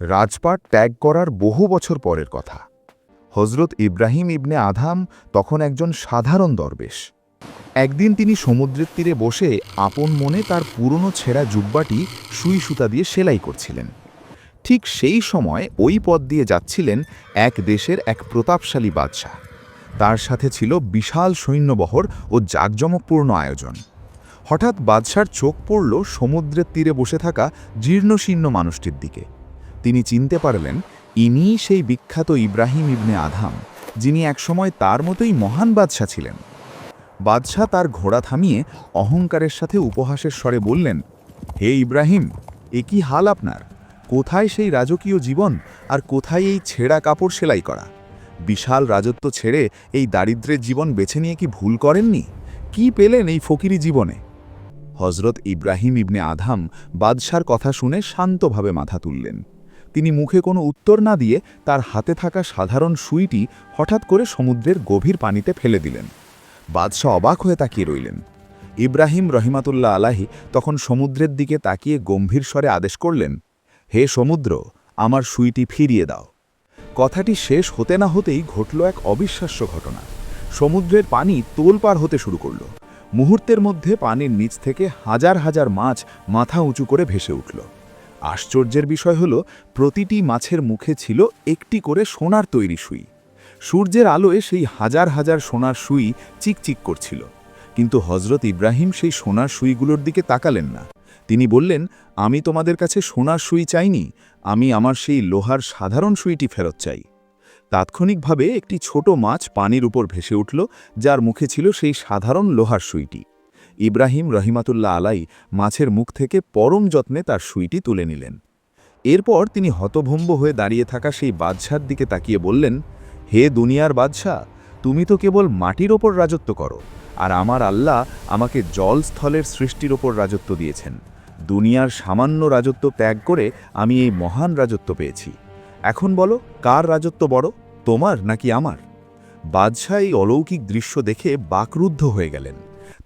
রাজপাট ত্যাগ করার বহু বছর পরের কথা। হজরত ইব্রাহিম ইবনে আধাম তখন একজন সাধারণ দরবেশ। একদিন তিনি সমুদ্রের তীরে বসে আপন মনে তার পুরনো ছেঁড়া জুব্বাটি সুই সুতা দিয়ে সেলাই করছিলেন। ঠিক সেই সময় ওই পথ দিয়ে যাচ্ছিলেন এক দেশের এক প্রতাপশালী বাদশাহ। তার সাথে ছিল বিশাল সৈন্যবহর ও জাঁকজমকপূর্ণ আয়োজন। হঠাৎ বাদশার চোখ পড়ল সমুদ্রের তীরে বসে থাকা জীর্ণশীর্ণ মানুষটির দিকে। তিনি চিনতে পারলেন, ইনিই সেই বিখ্যাত ইব্রাহিম ইবনে আধাম যিনি একসময় তার মতোই মহান বাদশাহ ছিলেন। বাদশাহ তার ঘোড়া থামিয়ে অহংকারের সাথে উপহাসের স্বরে বললেন, হে ইব্রাহিম, এ কি হাল আপনার? কোথায় সেই রাজকীয় জীবন আর কোথায় এই ছেঁড়া কাপড় সেলাই করা? বিশাল রাজত্ব ছেড়ে এই দারিদ্রের জীবন বেছে নিয়ে কি ভুল করেননি? কি পেলেন এই ফকিরি জীবনে? হজরত ইব্রাহিম ইবনে আধাম বাদশার কথা শুনে শান্তভাবে মাথা তুললেন। তিনি মুখে কোনো উত্তর না দিয়ে তার হাতে থাকা সাধারণ সুইটি হঠাৎ করে সমুদ্রের গভীর পানিতে ফেলে দিলেন। বাদশাহ অবাক হয়ে তাকিয়ে রইলেন। ইব্রাহিম রহিমাতুল্লাহ আলাহি তখন সমুদ্রের দিকে তাকিয়ে গম্ভীর স্বরে আদেশ করলেন, হে সমুদ্র, আমার সুইটি ফিরিয়ে দাও। কথাটি শেষ হতে না হতেই ঘটল এক অবিশ্বাস্য ঘটনা। সমুদ্রের পানি তোলপার হতে শুরু করল। মুহূর্তের মধ্যে পানির নিচ থেকে হাজার হাজার মাছ মাথা উঁচু করে ভেসে উঠল। আশ্চর্যের বিষয় হল, প্রতিটি মাছের মুখে ছিল একটি করে সোনার তৈরি সুই। সূর্যের আলোয় সেই হাজার হাজার সোনার সুই চিকচিক করছিল। কিন্তু হজরত ইব্রাহিম সেই সোনার সুইগুলোর দিকে তাকালেন না। তিনি বললেন, আমি তোমাদের কাছে সোনার সুই চাইনি, আমি আমার সেই লোহার সাধারণ সুইটি ফেরত চাই। তাৎক্ষণিকভাবে একটি ছোট মাছ পানির উপর ভেসে উঠল, যার মুখে ছিল সেই সাধারণ লোহার সুইটি। ইব্রাহিম রহিমাতুল্লাহ আলাই মাছের মুখ থেকে পরম যত্নে তার সুইটি তুলে নিলেন। এরপর তিনি হতভম্ব হয়ে দাঁড়িয়ে থাকা সেই বাদশার দিকে তাকিয়ে বললেন, হে দুনিয়ার বাদশাহ, তুমি তো কেবল মাটির ওপর রাজত্ব করো, আর আমার আল্লাহ আমাকে জলস্থলের সৃষ্টির ওপর রাজত্ব দিয়েছেন। দুনিয়ার সামান্য রাজত্ব ত্যাগ করে আমি এই মহান রাজত্ব পেয়েছি। এখন বলো, কার রাজত্ব বড়, তোমার নাকি আমার? বাদশাহ এই অলৌকিক দৃশ্য দেখে বাকরুদ্ধ হয়ে গেলেন।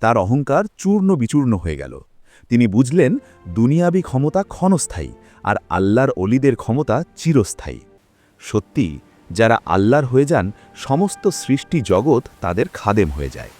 তার অহংকার চূর্ণ বিচূর্ণ হয়ে গেল। তিনি বুঝলেন, দুনিয়াবি ক্ষমতা ক্ষণস্থায়ী আর আল্লাহর অলিদের ক্ষমতা চিরস্থায়ী। সত্যি যারা আল্লাহর হয়ে যান, সমস্ত সৃষ্টি জগৎ তাদের খাদেম হয়ে যায়।